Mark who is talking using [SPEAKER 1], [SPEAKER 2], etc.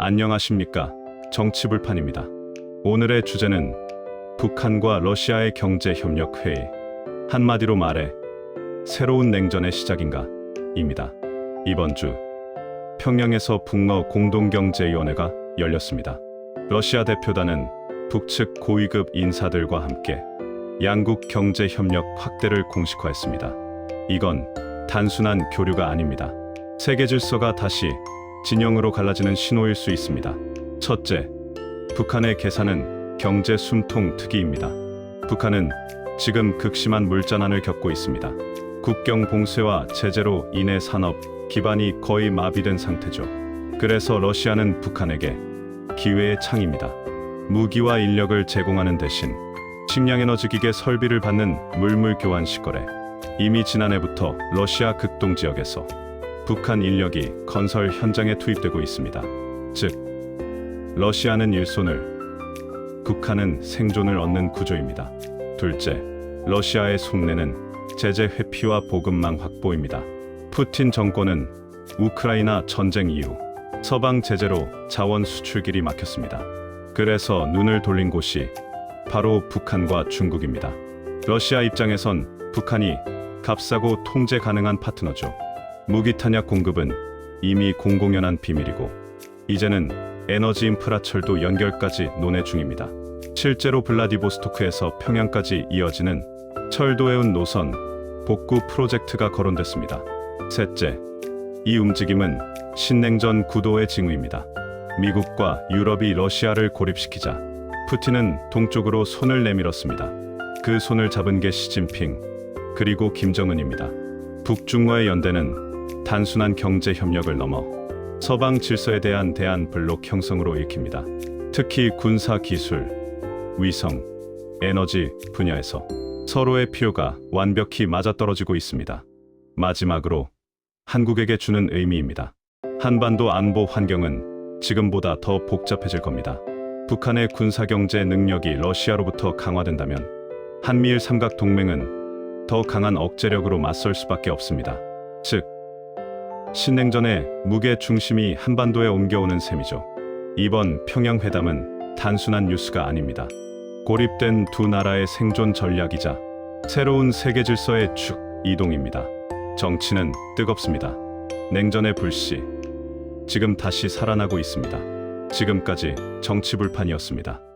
[SPEAKER 1] 안녕하십니까. 정치불판입니다. 오늘의 주제는 북한과 러시아의 경제협력회의. 한마디로 말해, 새로운 냉전의 시작인가? 입니다. 이번 주, 평양에서 북러 공동경제위원회가 열렸습니다. 러시아 대표단은 북측 고위급 인사들과 함께 양국 경제협력 확대를 공식화했습니다. 이건 단순한 교류가 아닙니다. 세계 질서가 다시 진영으로 갈라지는 신호일 수 있습니다. 첫째, 북한의 계산은 경제 숨통 특이입니다. 북한은 지금 극심한 물전환을 겪고 있습니다. 국경 봉쇄와 제재로 인해 산업 기반이 거의 마비된 상태죠. 그래서 러시아는 북한에게 기회의 창입니다. 무기와 인력을 제공하는 대신 식량 에너지 기계 설비를 받는 물물 교환 시거래. 이미 지난해부터 러시아 극동 지역에서 북한 인력이 건설 현장에 투입되고 있습니다. 즉, 러시아는 일손을, 북한은 생존을 얻는 구조입니다. 둘째, 러시아의 속내는 제재 회피와 보급망 확보입니다. 푸틴 정권은 우크라이나 전쟁 이후 서방 제재로 자원 수출길이 막혔습니다. 그래서 눈을 돌린 곳이 바로 북한과 중국입니다. 러시아 입장에선 북한이 값싸고 통제 가능한 파트너죠. 무기 탄약 공급은 이미 공공연한 비밀이고 이제는 에너지 인프라 철도 연결까지 논의 중입니다. 실제로 블라디보스토크에서 평양까지 이어지는 철도해운 노선 복구 프로젝트가 거론됐습니다. 셋째, 이 움직임은 신냉전 구도의 징후입니다. 미국과 유럽이 러시아를 고립시키자 푸틴은 동쪽으로 손을 내밀었습니다. 그 손을 잡은 게 시진핑 그리고 김정은입니다. 북중과의 연대는 단순한 경제 협력을 넘어 서방 질서에 대한 대안 블록 형성으로 읽힙니다. 특히 군사 기술, 위성, 에너지 분야에서 서로의 필요가 완벽히 맞아떨어지고 있습니다. 마지막으로 한국에게 주는 의미입니다. 한반도 안보 환경은 지금보다 더 복잡해질 겁니다. 북한의 군사경제 능력이 러시아로부터 강화된다면 한미일 삼각 동맹은 더 강한 억제력으로 맞설 수밖에 없습니다. 즉, 신냉전의 무게 중심이 한반도에 옮겨오는 셈이죠. 이번 평양 회담은 단순한 뉴스가 아닙니다. 고립된 두 나라의 생존 전략이자 새로운 세계 질서의 축 이동입니다. 정치는 뜨겁습니다. 냉전의 불씨 지금 다시 살아나고 있습니다. 지금까지 정치불판이었습니다.